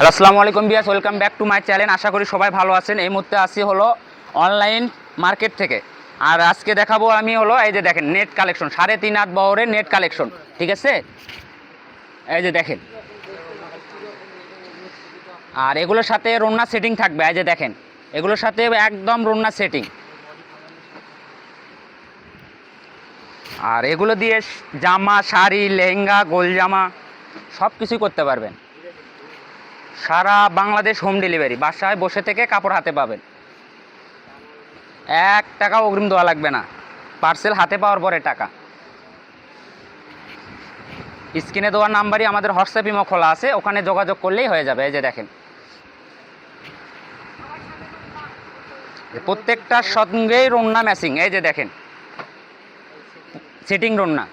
Hello আসসালামু আলাইকুম Biyas welcome back to my channel আশা করি সবাই ভালো আছেন। এই মুহূর্তে আসি হলো অনলাইন মার্কেট থেকে। আর আজকে দেখাবো আমি হলো, এই যে দেখেন নেট কালেকশন সাড়ে তিন হাত বহরের নেট কালেকশন ঠিক আছে? এই যে দেখেন। আর এগুলোর সাথে রন্না সেটিং থাকবে, এই যে দেখেন। এগুলোর সাথে একদম রন্না সেটিং আর এগুলো দিয়ে জামা, শাড়ি, লেহেঙ্গা, গোল জামা সব কিছুই করতে পারবেন। সারা বাংলাদেশ হোম ডেলিভারি বাসায় বসে থেকে কাপড় হাতে পাবেন। এক টাকা অগ্রিম দেওয়া লাগবে না। পার্সেল হাতে পাওয়ার পরে টাকা। স্ক্রিনে দেওয়ার নাম্বারই আমাদের হোয়াটসঅ্যাপ ইমো খোলা আছে, ওখানে যোগাযোগ করলেই হয়ে যাবে, এই যে দেখেন। প্রত্যেকটার সঙ্গেই রন্না ম্যাচিং এই যে দেখেন। সেটিং রন্না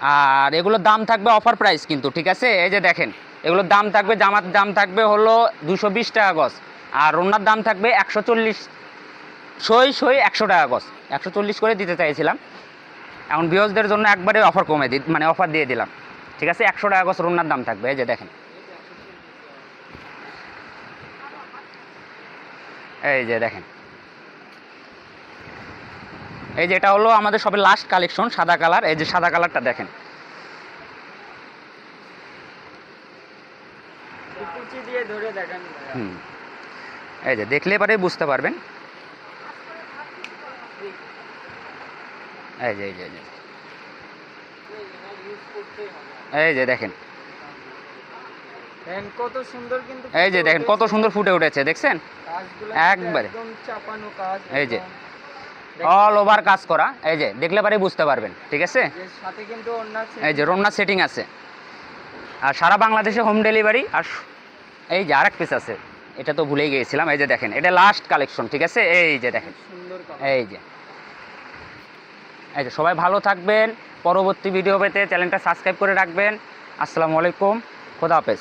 আর এগুলোর দাম থাকবে অফার প্রাইস কিন্তু, ঠিক আছে? এই যে দেখেন। এগুলোর দাম থাকবে, জামার দাম থাকবে হলো দুশো বিশ টাকা গজ। আর রন্নার দাম থাকবে একশো চল্লিশ। সই সই একশো টাকা গজ। একশো চল্লিশ করে দিতে চাইছিলাম। এখন বিহজদের জন্য একবারে অফার কমে দি মানে অফার দিয়ে দিলাম। ঠিক আছে? একশো টাকা গজ রোনার দাম থাকবে, এই যে দেখেন। এই যে দেখেন। এই যে এটা হলো আমাদের সবে লাস্ট কালেকশন সাদা কালার। এই যে সাদা কালারটা দেখেন। কুচি দিয়ে ধরে দেখান হুম। এই যে দেখলে পরে বুঝতে পারবেন। এই যে এই যে এই যে। দেখেন। কত সুন্দর কিন্তু এই যে দেখেন কত সুন্দর ফুটে উঠেছে দেখছেন? একবারে। চাপানো কাজ এই যে। অল ওভার কাজ করা। এই যে দেখলে পরে বুঝতে পারবেন ঠিক আছে? সাথে কিন্তু এই যে রোমনা সেটিং আছে। আর সারা বাংলাদেশে হোম ডেলিভারি আর এই যে আরেক পিস আছে এটা তো ভুলেই গিয়েছিলাম এই যে দেখেন এটা লাস্ট কালেকশন ঠিক আছে? এই যে দেখেন এই যে। এই যে সবাই ভালো থাকবেন পরবর্তী ভিডিও পেতে চ্যানেলটা সাবস্ক্রাইব করে রাখবেন। আসসালামু আলাইকুম খোদা হাফেজ।